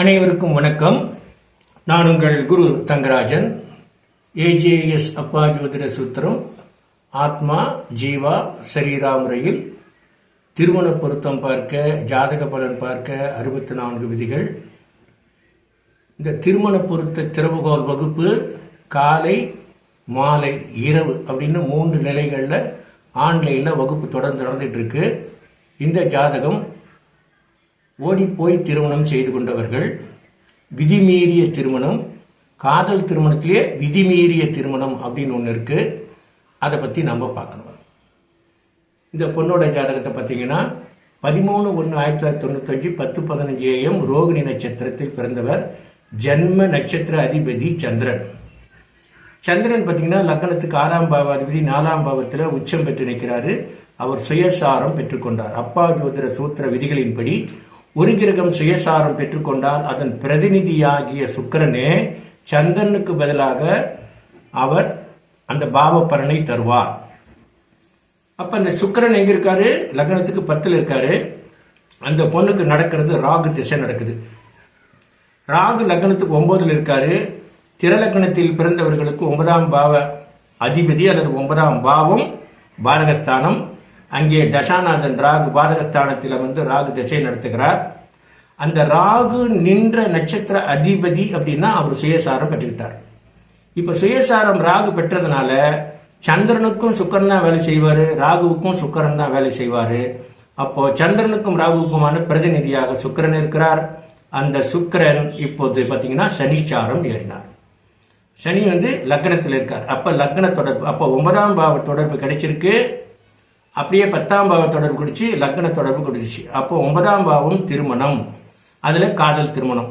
அனைவருக்கும் வணக்கம். நான் உங்கள் குரு தங்கராஜன். ஏஜேஎஸ் அப்பா ஜோதிட சூத்திரம் ஆத்மா ஜீவா சரீரா முறையில் திருமண பொருத்தம் பார்க்க ஜாதக பலன் பார்க்க அறுபத்தி நான்கு விதிகள். இந்த திருமண பொருத்த திறவுகோல் வகுப்பு காலை மாலை இரவு அப்படின்னு மூன்று நிலைகளில் ஆன்லைனில் வகுப்பு தொடர்ந்து நடந்துட்டு இருக்கு. இந்த ஜாதகம் ஓடிப்போய் திருமணம் செய்து கொண்டவர்கள் விதிமீறிய திருமணம் காதல் திருமணத்திலேயே விதிமீறிய திருமணம் அப்படின்னு ஒன்று இருக்குது அதை பற்றி நம்ம பார்க்கணும். இந்த பொண்ணோட ஜாதகத்தை பார்த்தீங்கன்னா பதிமூணு ஒன்று ஆயிரத்தி தொள்ளாயிரத்தி தொண்ணூத்தஞ்சு பத்து பதினஞ்சு ஏஎம் ரோகிணி நட்சத்திரத்தில் பிறந்தவர் ஜென்ம நட்சத்திர அதிபதி சந்திரன். சந்திரன் பார்த்தீங்கன்னா லக்னத்துக்கு ஆறாம் பாவ அதிபதி நாலாம் பாவத்தில் உச்சம் பெற்று நிற்கிறாரு. அவர் சுயசாரம் பெற்றுக்கொண்டார். அப்பா ஜோதிர சூத்திர விதிகளின்படி ஒரு கிரகம் சுயசாரம் பெற்றுக்கொண்டால் அதன் பிரதிநிதியாகிய சுக்கிரனே சந்திரனுக்கு பதிலாக அவர் அந்த பாவ பலனை தருவார். அப்ப அந்த சுக்கரன் எங்க இருக்காரு? லக்னத்துக்கு பத்துல இருக்காரு. அந்த பொண்ணுக்கு நடக்கிறது ராகு திசை நடக்குது. ராகு லக்னத்துக்கு ஒன்பதுல இருக்காரு. திரலக்கணத்தில் பிறந்தவர்களுக்கு ஒன்பதாம் பாவ அதிபதி அல்லது ஒன்பதாம் பாவம் பாரகஸ்தானம். அங்கே தசாநாதன் ராகு பாதகஸ்தானத்தில் வந்து ராகு திசை நடத்துகிறார். அந்த ராகு நின்ற நட்சத்திர அதிபதி அப்படின்னா அவர் சுயசாரம் பெற்றுக்கிட்டார். இப்போ சுயசாரம் ராகு பெற்றதுனால சந்திரனுக்கும் சுக்கரன் தான் வேலை செய்வார் ராகுவுக்கும் சுக்கரன் தான் வேலை செய்வார். அப்போ சந்திரனுக்கும் ராகுவுக்குமான பிரதிநிதியாக சுக்கரன் இருக்கிறார். அந்த சுக்கரன் இப்போது பார்த்தீங்கன்னா சனிச்சாரம் ஏறினார். சனி வந்து லக்னத்தில் இருக்கார். அப்போ லக்ன தொடர்பு அப்போ ஒன்பதாம் பாவ தொடர்பு கிடைச்சிருக்கு. அப்படியே பத்தாம் பாவ தொடர்பு கிடைச்சு லக்ன தொடர்பு கிடைச்சிச்சு அப்போ ஒன்பதாம் பாவம் திருமணம். அதில் காதல் திருமணம்.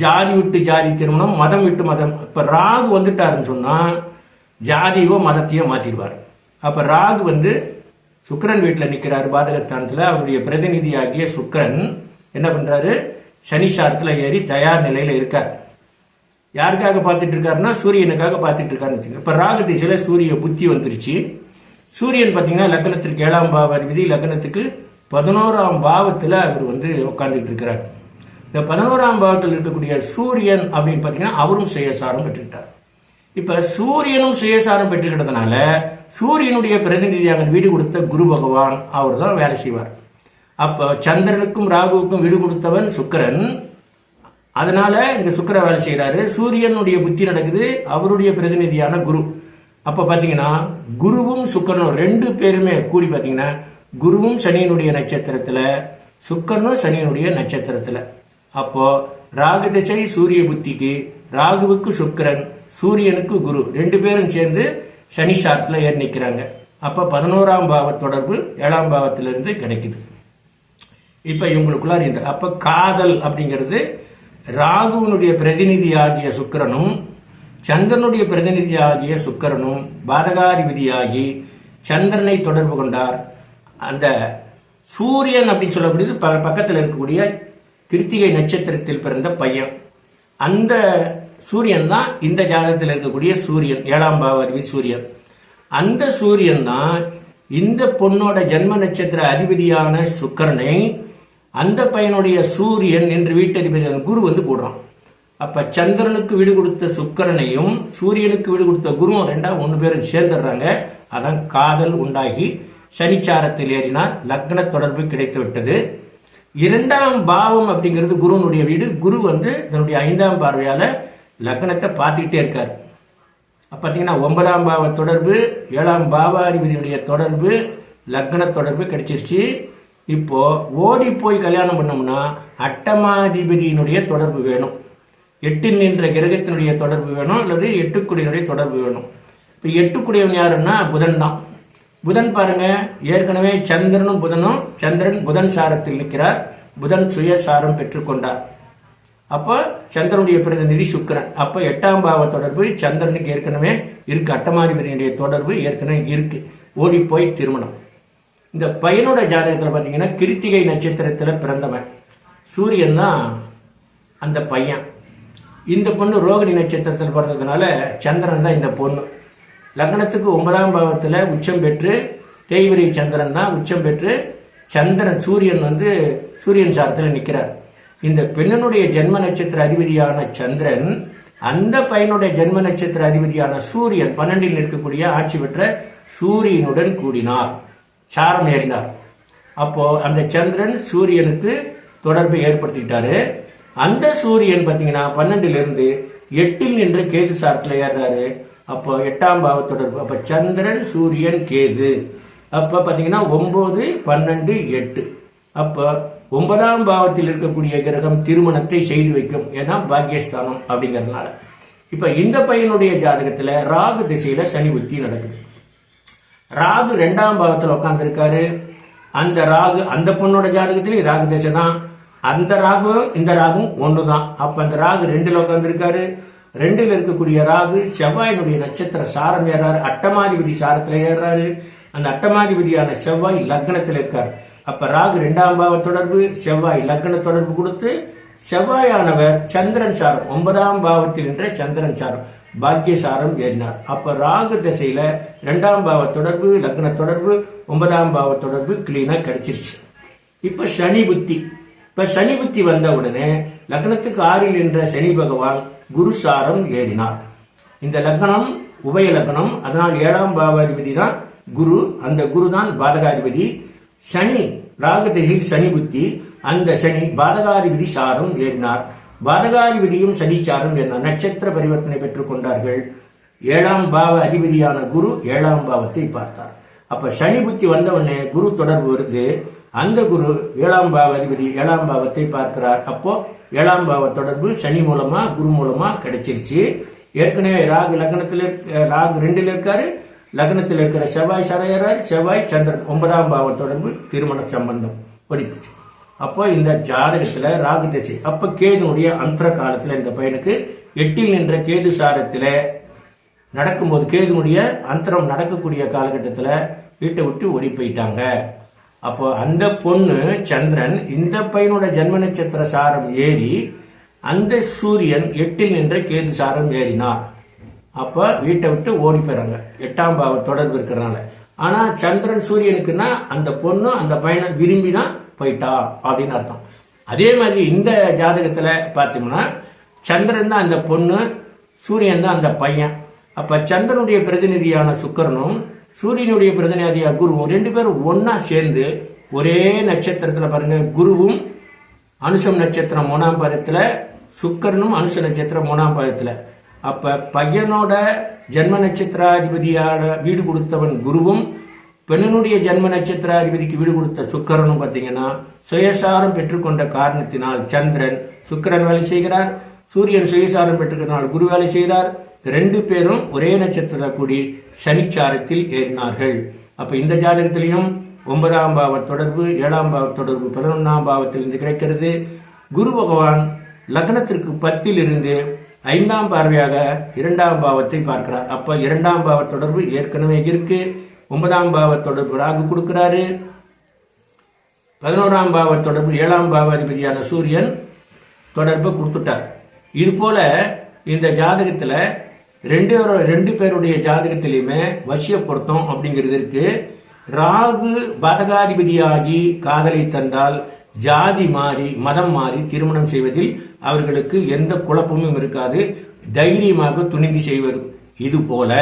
ஜாதி விட்டு ஜாதி திருமணம் மதம் விட்டு மதம். இப்போ ராகு வந்துட்டாருன்னு சொன்னால் ஜாதியோ மதத்தையோ மாற்றிடுவார் அப்போ ராகு வந்து சுக்கரன் வீட்டில் நிற்கிறார் பாதகஸ்தானத்தில். அவருடைய பிரதிநிதியாகிய சுக்கரன் என்ன பண்றாரு? சனிசாரத்தில் ஏறி தயார் நிலையில் இருக்கார். யாருக்காக பார்த்துட்டு இருக்காருன்னா சூரியனுக்காக பார்த்துட்டு இருக்காருன்னு வச்சுக்கோங்க. இப்போ ராகு திசையில் சூரிய புத்தி வந்துருச்சு. சூரியன் பார்த்தீங்கன்னா லக்னத்திற்கு ஏழாம் பாவ அதிபதி லக்னத்துக்கு பதினோராம் பாவத்தில் அவர் வந்து உட்கார்ந்துட்டு இருக்கிறார். இந்த பதினோராம் பாவத்தில் இருக்கக்கூடிய சூரியன் அப்படின்னு பார்த்தீங்கன்னா அவரும் சுயசாரம் பெற்றுக்கிட்டார். இப்போ சூரியனும் சுயசாரம் பெற்றுக்கிட்டதுனால சூரியனுடைய பிரதிநிதியாக வீடு கொடுத்த குரு பகவான் அவர் தான் வேலை செய்வார். அப்போ சந்திரனுக்கும் ராகுவுக்கும் வீடு கொடுத்தவன் சுக்கரன். அதனால இந்த சுக்கர வேலை செய்கிறாரு சூரியனுடைய புத்தி நடக்குது. அவருடைய பிரதிநிதியான குரு. அப்ப பாத்தீங்கன்னா குருவும் சுக்கரனும் ரெண்டு பேருமே கூடி பாத்தீங்கன்னா குருவும் சனியினுடைய நட்சத்திரத்துல சுக்கரனும் சனியினுடைய நட்சத்திரத்துல. அப்போ ராகு திசை சூரிய புத்திக்கு ராகுவுக்கு சுக்கரன் சூரியனுக்கு குரு ரெண்டு பேரும் சேர்ந்து சனி சாரத்துல ஏறி நிற்கிறாங்க அப்ப பதினோராம் பாவ தொடர்பு ஏழாம் பாவத்திலிருந்து கிடைக்குது. இப்ப இவங்களுக்குள்ளார இந்த அப்ப காதல் அப்படிங்கிறது ராகுவனுடைய பிரதிநிதியாகிய சுக்கிரனும் சந்திரனுடைய பிரதிநிதியாகிய சுக்கரனும் பாதகாதிபதியாகி சந்திரனை தொடர்பு கொண்டார். அந்த சூரியன் அப்படின்னு சொல்லக்கூடியது ப- பக்கத்தில் இருக்கக்கூடிய கிருத்திகை நட்சத்திரத்தில் பிறந்த பையன். அந்த சூரியன் தான் இந்த ஜாதகத்தில் இருக்கக்கூடிய சூரியன் ஏழாம் பாவாதிபதி சூரியன். அந்த சூரியன் தான் இந்த பொண்ணோட ஜென்ம நட்சத்திர அதிபதியான சுக்கரனை அந்த பையனுடைய சூரியன் என்று வீட்டதிபதியான குரு வந்து போடுறான். அப்ப சந்திரனுக்கு வீடு கொடுத்த சுக்கரனையும் சூரியனுக்கு வீடு கொடுத்த குருவும் ரெண்டா ஒன்று பேரும் சேர்ந்துடுறாங்க. அதான் காதல் உண்டாகி சனிச்சாரத்தில் ஏறினால் லக்ன தொடர்பு கிடைத்து விட்டது. இரண்டாம் பாவம் அப்படிங்கிறது குருவனுடைய வீடு. குரு வந்து தன்னுடைய ஐந்தாம் பார்வையால லக்னத்தை பார்த்துக்கிட்டே இருக்கார். பார்த்தீங்கன்னா ஒன்பதாம் பாவ தொடர்பு ஏழாம் பாவாதிபதியுடைய தொடர்பு லக்ன தொடர்பு கிடைச்சிருச்சு. இப்போ ஓடி போய் கல்யாணம் பண்ணோம்னா அட்டமாதிபதியினுடைய தொடர்பு வேணும். எட்டில் நின்ற கிரகத்தினுடைய தொடர்பு வேணும் அல்லது எட்டுக்குடியினுடைய தொடர்பு வேணும். இப்போ எட்டுக்குடியவன் யாருன்னா புதன் தான். புதன் பாருங்க ஏற்கனவே சந்திரனும் புதனும் சந்திரன் புதன் சாரத்தில் நிற்கிறார். புதன் சுயசாரம் பெற்றுக்கொண்டார் அப்போ சந்திரனுடைய பிரதிநிதி சுக்கிரன். அப்போ எட்டாம் பாவ தொடர்பு சந்திரனுக்கு ஏற்கனவே இருக்கு. அட்டமாதிபதியினுடைய தொடர்பு ஏற்கனவே இருக்கு. ஓடி போய் திருமணம். இந்த பையனோட ஜாதகத்தில் பார்த்தீங்கன்னா கிருத்திகை நட்சத்திரத்தில் பிறந்தவன். சூரியன் தான் அந்த பையன். இந்த பொண்ணு ரோகிணி நட்சத்திரத்தில் பிறந்ததுனால சந்திரன் தான் இந்த பொண்ணு. லக்னத்துக்கு ஒன்பதாம் பாவத்தில் உச்சம் பெற்று தேய்வரி சந்திரன் தான் உச்சம் பெற்று சந்திரன் சூரியன் வந்து சூரியன் சாரத்தில் நிற்கிறார் இந்த பெண்ணினுடைய ஜென்ம நட்சத்திர அதிபதியான சந்திரன் அந்த பையனுடைய ஜென்ம நட்சத்திர அதிபதியான சூரியன் பன்னெண்டில் இருக்கக்கூடிய ஆட்சி பெற்ற சூரியனுடன் கூடினார். சாரம் ஏறினார். அப்போ அந்த சந்திரன் சூரியனுக்கு தொடர்பை ஏற்படுத்திக்கிட்டாரு அந்த சூரியன் பார்த்தீங்கன்னா பன்னெண்டுல இருந்து எட்டில் நின்ற கேது சாரத்தில் ஏறாரு அப்போ எட்டாம் பாவ அப்போ அப்ப சந்திரன் சூரியன் கேது. அப்ப பாத்தீங்கன்னா ஒன்பது பன்னெண்டு எட்டு. அப்ப ஒன்பதாம் பாவத்தில் இருக்கக்கூடிய கிரகம் திருமணத்தை செய்து வைக்கும். ஏன்னா பாக்யஸ்தானம் அப்படிங்கறதுனால. இப்ப இந்த பையனுடைய ஜாதகத்துல ராகு திசையில சனி புத்தி நடக்குது. ராகு ரெண்டாம் பாவத்தில் உட்காந்துருக்காரு அந்த ராகு அந்த பொண்ணோட ஜாதகத்திலையும் ராகு திசை தான் அந்த ராகும் இந்த ராகும் ஒன்று தான் அப்ப அந்த ராகு ரெண்டுல உட்காந்துருக்காரு ரெண்டுல இருக்கக்கூடிய ராகு செவ்வாயினுடைய நட்சத்திர சாரம் ஏறாரு. அட்டமாதிபதி சாரத்துல ஏறாரு அந்த அட்டமாதிபதியான செவ்வாய் லக்னத்தில் இருக்கார். அப்ப ராகு ரெண்டாம் பாவ தொடர்பு செவ்வாய் லக்ன தொடர்பு கொடுத்து செவ்வாயானவர் சந்திரன் சாரம் ஒன்பதாம் பாவத்தில் என்ற சந்திரன் சாரம் பாக்கியசாரம் ஏறினார். அப்ப ராகு திசையில ரெண்டாம் பாவ தொடர்பு லக்ன தொடர்பு ஒன்பதாம் பாவ தொடர்பு கிளீனா கிடைச்சிருச்சு. இப்ப சனி புத்தி. இப்ப சனி புத்தி வந்த உடனே லக்னத்துக்கு ஆறில் என்ற சனி பகவான் குருசாரம் ஏறினார். இந்த லக்னம் உபய லக்னம் அதனால் ஏழாம் பாவாதிபதி தான் குரு. அந்த குரு தான் பாதகாதிபதி. சனி ராகு சனி புத்தி அந்த சனி பாதகாதிபதி சாரம் ஏறினார். பாதகாதிபதியும் சனி சாரம் ஏறினார். நட்சத்திர பரிவர்த்தனை பெற்றுக் கொண்டார்கள். ஏழாம் பாவ அதிபதியான குரு ஏழாம் பாவத்தை பார்த்தார். அப்ப சனி புத்தி வந்தவொடனே குரு தொடர்பு வருது. அந்த குரு ஏழாம் பாவ அதிபதி ஏழாம் பாவத்தை பார்க்கிறார். அப்போ ஏழாம் பாவ தொடர்பு சனி மூலமா குரு மூலமா கிடைச்சிருச்சு. ஏற்கனவே ராகு லக்னத்தில் ராகு ரெண்டில் இருக்காரு. லக்னத்தில் இருக்கிற செவ்வாய் சரையறார். செவ்வாய் சந்திரன் ஒன்பதாம் பாவ தொடர்பு திருமண சம்பந்தம் படிப்புச்சு. அப்போ இந்த ஜாதகத்தில் ராகு தச்சு. அப்போ கேதுனுடைய அந்தர காலத்தில் இந்த பையனுக்கு எட்டில் நின்ற கேது சாரத்தில் நடக்கும்போது கேதுனுடைய அந்தரம் நடக்கக்கூடிய காலகட்டத்தில் வீட்டை விட்டு ஓடி போயிட்டாங்க. அப்போ அந்த பொண்ணு சந்திரன் இந்த பையனோட ஜென்ம நட்சத்திர சாரம் ஏறி அந்த சூரியன் எட்டில் நின்ற கேது சாரம் ஏறினார். அப்போ வீட்டை விட்டு ஓடி போயிறாங்க. எட்டாம் பாவ தொடர்பு இருக்கிறனால. ஆனால் சந்திரன் சூரியனுக்குன்னா அந்த பொண்ணு அந்த பையனை விரும்பி தான் போயிட்டா அப்படின்னு அர்த்தம். அதே மாதிரி இந்த ஜாதகத்தில் பார்த்தோம்னா சந்திரன் தான் அந்த பொண்ணு சூரியன் தான் அந்த பையன். அப்போ சந்திரனுடைய பிரதிநிதியான சுக்கரனும் சூரியனுடைய பிரதிநிதியா குருவும் ரெண்டு பேரும் ஒன்னா சேர்ந்து ஒரே நட்சத்திரத்துல பாருங்க குருவும் அனுசம் நட்சத்திரம் மூணாம் பாதத்துல சுக்கரனும் அனுச நட்சத்திரம் மூணாம் பாதத்துல. அப்ப பையனோட ஜென்ம நட்சத்திராதிபதியான வீடு கொடுத்தவன் குருவும் பெண்ணனுடைய ஜென்ம நட்சத்திராதிபதிக்கு வீடு கொடுத்த சுக்கரனும் பார்த்தீங்கன்னா சுயசாரம் பெற்றுக்கொண்ட காரணத்தினால் சந்திரன் சுக்கரன் வேலை செய்கிறார். சூரியன் சுயசாரம் பெற்றுக்கிறனால் குரு வேலை செய்கிறார் ரெண்டு பேரும் ஒரே நட்சத்திர கூடி சனிச்சாரத்தில் ஏறினார்கள். அப்ப இந்த ஜாதகத்திலையும் ஒன்பதாம் பாவ தொடர்பு ஏழாம் பாவ தொடர்பு பதினொன்றாம் பாவத்திலிருந்து கிடைக்கிறது. குரு பகவான் லக்னத்திற்கு பத்தில் இருந்து ஐந்தாம் பார்வையாக இரண்டாம் பாவத்தை பார்க்கிறார். அப்ப இரண்டாம் பாவ தொடர்பு ஏற்கனவே இருக்கு. ஒன்பதாம் பாவ தொடர்பு ராகு கொடுக்கிறாரு. பதினோராம் பாவ தொடர்பு ஏழாம் பாவ அதிபதியான சூரியன் தொடர்பு கொடுத்துட்டார். இது போல இந்த ஜாதகத்தில் ரெண்டு ரெண்டு பேருடைய ஜாதகத்திலையுமே வசிய பொருத்தம் அப்படிங்கிறது இருக்கு. ராகு பாதகாதிபதியாகி காதலை தந்தால் ஜாதி மாறி மதம் மாறி திருமணம் செய்வதில் அவர்களுக்கு எந்த குழப்பமும் இருக்காது. தைரியமாக துணிந்து செய்வது இது போல.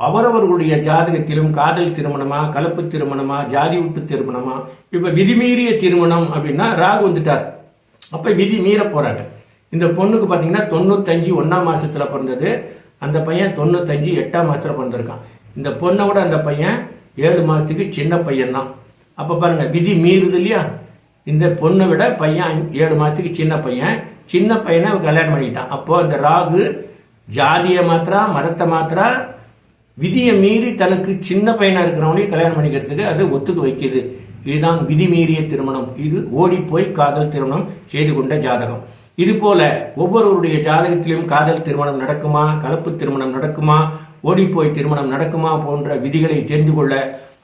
அவரவர்களுடைய ஜாதகத்திலும் காதல் திருமணமா கலப்பு திருமணமா ஜாதி விட்டு திருமணமா இப்ப விதிமீறிய திருமணம் அப்படின்னா ராகு வந்துட்டார். அப்ப விதி மீற போறாங்க இந்த பொண்ணுக்கு பார்த்தீங்கன்னா தொண்ணூத்தஞ்சு ஒன்றாம் மாதத்தில் பிறந்தது. அந்த பையன் தொண்ணூத்தஞ்சு எட்டாம் மாதத்தில் பிறந்திருக்கான். இந்த பொண்ணை விட அந்த பையன் ஏழு மாதத்துக்கு சின்ன பையன்தான். அப்போ பாருங்கள் பாருங்க விதி மீறுது இல்லையா? இந்த பொண்ணை விட பையன் ஏழு மாதத்துக்கு சின்ன பையன். சின்ன பையனை கல்யாணம் பண்ணிட்டான். அப்போ அந்த ராகு ஜாதியை மாத்திரா மதத்தை மாத்திரா விதியை மீறி தனக்கு சின்ன பையனாக இருக்கிறவனையும் கல்யாணம் பண்ணிக்கிறதுக்கு அது ஒத்துக்கு வைக்குது. இதுதான் விதி மீறிய திருமணம். இது ஓடி போய் காதல் திருமணம் செய்து கொண்ட ஜாதகம். இது போல ஒவ்வொருவருடைய ஜாதகத்திலும் காதல் திருமணம் நடக்குமா கலப்பு திருமணம் நடக்குமா ஓடிப்போய் திருமணம் நடக்குமா போன்ற விதிகளை தெரிந்து கொள்ள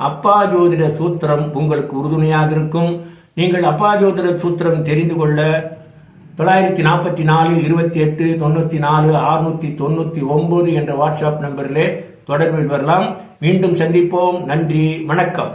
அப்பா ஜோதிட சூத்திரம் உங்களுக்கு உறுதுணையாக இருக்கும். நீங்கள் அப்பா ஜோதிட சூத்திரம் தெரிந்து கொள்ள தொள்ளாயிரத்தி நாற்பத்தி நாலு இருபத்தி எட்டு தொண்ணூற்றி நாலு அறுநூத்தி தொண்ணூற்றி ஒன்பது என்ற வாட்ஸ்அப் நம்பரிலே தொடர்பில் வரலாம். மீண்டும் சந்திப்போம். நன்றி வணக்கம்.